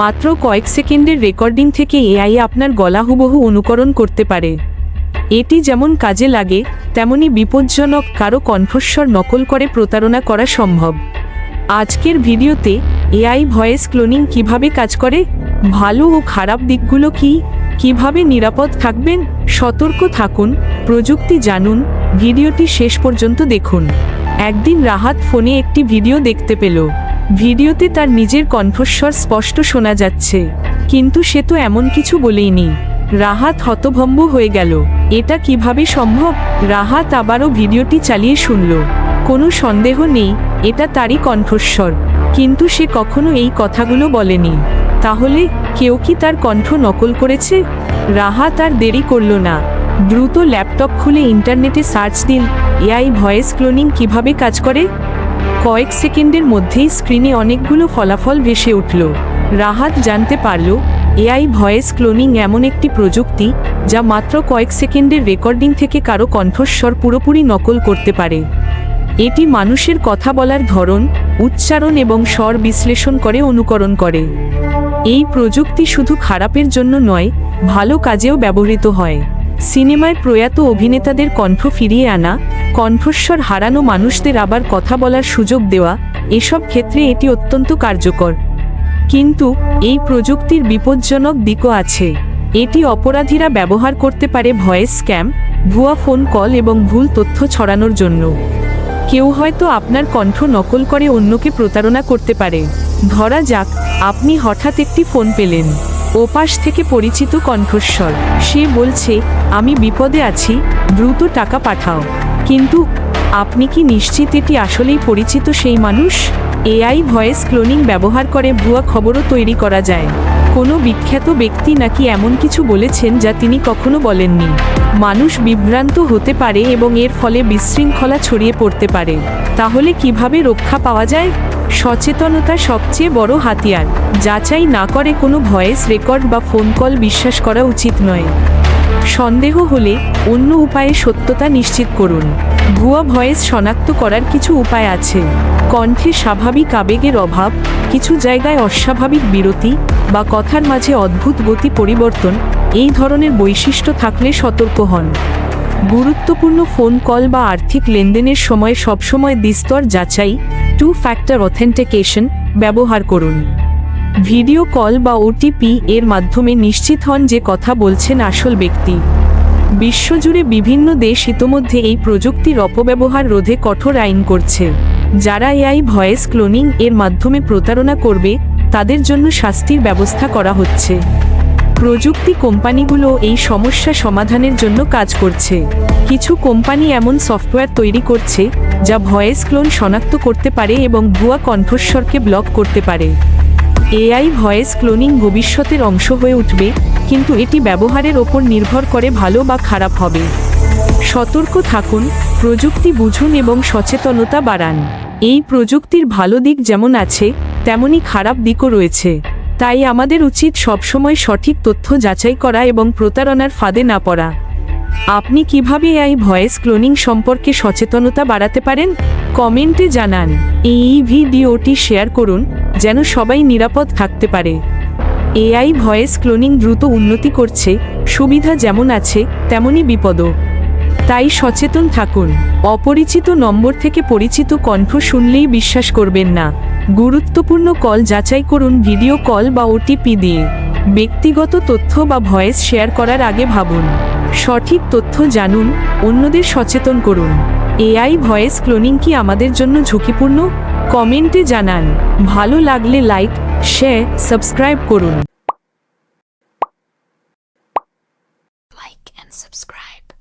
মাত্র কয়েক সেকেন্ডের রেকর্ডিং থেকে এআই আপনার গলা হুবহু অনুকরণ করতে পারে। এটি যেমন কাজে লাগে, তেমনি বিপজ্জনক কারও কণ্ঠস্বর নকল করে প্রতারণা করা সম্ভব। আজকের ভিডিওতে এআই ভয়েস ক্লোনিং কীভাবে কাজ করে, ভালো ও খারাপ দিকগুলো কি, কীভাবে নিরাপদ থাকবেন, সতর্ক থাকুন, প্রযুক্তি জানুন, ভিডিওটি শেষ পর্যন্ত দেখুন। একদিন রাহাত ফোনে একটি ভিডিও দেখতে পেল। ভিডিওতে তার নিজের কণ্ঠস্বর স্পষ্ট শোনা যাচ্ছে। কিন্তু সে তো এমন কিছু বলেইনি রাহাত হতভম্ব হয়ে গেল। এটা কীভাবে সম্ভব? রাহাত আবারও ভিডিওটি চালিয়ে শুনল। কোনো সন্দেহ নেই, এটা তারই কণ্ঠস্বর। কিন্তু সে কখনো এই কথাগুলো বলেনি। তাহলে, কেউ কি তার কণ্ঠ নকল করেছে? রাহাত আর দেরি করল না। দ্রুত ল্যাপটপ খুলে ইন্টারনেটে সার্চ দিল, এআই ভয়েস ক্লোনিং কীভাবে কাজ করে? কয়েক সেকেন্ডের মধ্যেই স্ক্রিনে অনেকগুলো ফলাফল ভেসে উঠল। রাহাত জানতে পারল, এআই ভয়েস ক্লোনিং এমন একটি প্রযুক্তি যা মাত্র কয়েক সেকেন্ডের রেকর্ডিং থেকে কারও কণ্ঠস্বর পুরোপুরি নকল করতে পারে। এটি মানুষের কথা বলার ধরন, উচ্চারণ এবং স্বর বিশ্লেষণ করে অনুকরণ করে। এই প্রযুক্তি শুধু খারাপের জন্য নয়, ভালো কাজেও ব্যবহৃত হয়। সিনেমায় প্রয়াত অভিনেতাদের কণ্ঠ ফিরিয়ে আনা কণ্ঠস্বর হারানো মানুষদের আবার কথা বলার সুযোগ দেওয়া, এসব ক্ষেত্রে এটি অত্যন্ত কার্যকর। কিন্তু, এই প্রযুক্তির বিপজ্জনক দিকও আছে। এটি অপরাধীরা ব্যবহার করতে পারে ভয়েস স্ক্যাম, ভুয়া ফোন কল এবং ভুল তথ্য ছড়ানোর জন্য। কেউ হয়তো আপনার কণ্ঠ নকল করে অন্যকে প্রতারণা করতে পারে। ধরা যাক, আপনি হঠাৎ একটি ফোন পেলেন। ওপাশ থেকে পরিচিত কণ্ঠস্বর। সে বলছে, আমি বিপদে আছি, দ্রুত টাকা পাঠাও। কিন্তু আপনি কি নিশ্চিত এটি আসলেই পরিচিত সেই মানুষ? এআই ভয়েস ক্লোনিং ব্যবহার করে ভুয়া খবরও তৈরি করা যায়। কোনো বিখ্যাত ব্যক্তি নাকি এমন কিছু বলেছেন যা তিনি কখনো বলেননি। মানুষ বিভ্রান্ত হতে পারে এবং এর ফলে বিশৃঙ্খলা ছড়িয়ে পড়তে পারে। তাহলে কীভাবে রক্ষা পাওয়া যায়? সচেতনতা সবচেয়ে বড় হাতিয়ার। যাচাই না করে কোনো ভয়েস রেকর্ড বা ফোন কল বিশ্বাস করা উচিত নয়। সন্দেহ হলে অন্য উপায়ে সত্যতা নিশ্চিত করুন। ভুয়া ভয়েস শনাক্ত করার কিছু উপায় আছে। কণ্ঠে স্বাভাবিক আবেগের অভাব, কিছু জায়গায় অস্বাভাবিক বিরতি বা কথার মাঝে অদ্ভুত গতি পরিবর্তন, এই ধরনের বৈশিষ্ট্য থাকলে সতর্ক হন। গুরুত্বপূর্ণ ফোন কল বা আর্থিক লেনদেনের সময় সবসময় দ্বিস্তর যাচাই টু ফ্যাক্টর অথেন্টিকেশন ব্যবহার করুন। ভিডিও কল বা ওটিপি এর মাধ্যমে নিশ্চিত হন যে কথা বলছেন আসল ব্যক্তি। বিশ্বজুড়ে বিভিন্ন দেশ ইতোমধ্যে এই প্রযুক্তির অপব্যবহার রোধে কঠোর আইন করছে। যারা এআই ভয়েস ক্লোনিং এর মাধ্যমে প্রতারণা করবে, তাদের জন্য শাস্তির ব্যবস্থা করা হচ্ছে। প্রযুক্তি কোম্পানিগুলো এই সমস্যা সমাধানের জন্য কাজ করছে। কিছু কোম্পানি এমন সফটওয়্যার তৈরি করছে, যা ভয়েস ক্লোন শনাক্ত করতে পারে এবং ভুয়া কণ্ঠস্বরকে ব্লক করতে পারে। এআই ভয়েস ক্লোনিং ভবিষ্যতের অংশ হয়ে উঠবে, কিন্তু এটি ব্যবহারের ওপর নির্ভর করে ভালো বা খারাপ হবে। সতর্ক থাকুন, প্রযুক্তি বুঝুন এবং সচেতনতা বাড়ান। এই প্রযুক্তির ভালো দিক যেমন আছে, তেমনি খারাপ দিকও রয়েছে। তাই আমাদের উচিত সবসময় সঠিক তথ্য যাচাই করা এবং প্রতারণার ফাঁদে না পড়া। আপনি কীভাবে এই ভয়েস ক্লোনিং সম্পর্কে সচেতনতা বাড়াতে পারেন? কমেন্টে জানান। এই ভিডিওটি শেয়ার করুন, যেন সবাই নিরাপদ থাকতে পারে। এআই ভয়েস ক্লোনিং দ্রুত উন্নতি করছে, সুবিধা যেমন আছে, তেমনই বিপদও। তাই সচেতন থাকুন। অপরিচিত নম্বর থেকে পরিচিত কণ্ঠ শুনলেই বিশ্বাস করবেন না। গুরুত্বপূর্ণ কল যাচাই করুন ভিডিও কল বা ওটিপি দিয়ে। ব্যক্তিগত তথ্য বা ভয়েস শেয়ার করার আগে ভাবুন। সঠিক তথ্য জানুন, অন্যদের সচেতন করুন। এআই ভয়েস ক্লোনিং কি আমাদের জন্য ঝুঁকিপূর্ণ? কমেন্টে জানান। ভালো লাগলে লাইক, শেয়ার, সাবস্ক্রাইব করুন। And subscribe.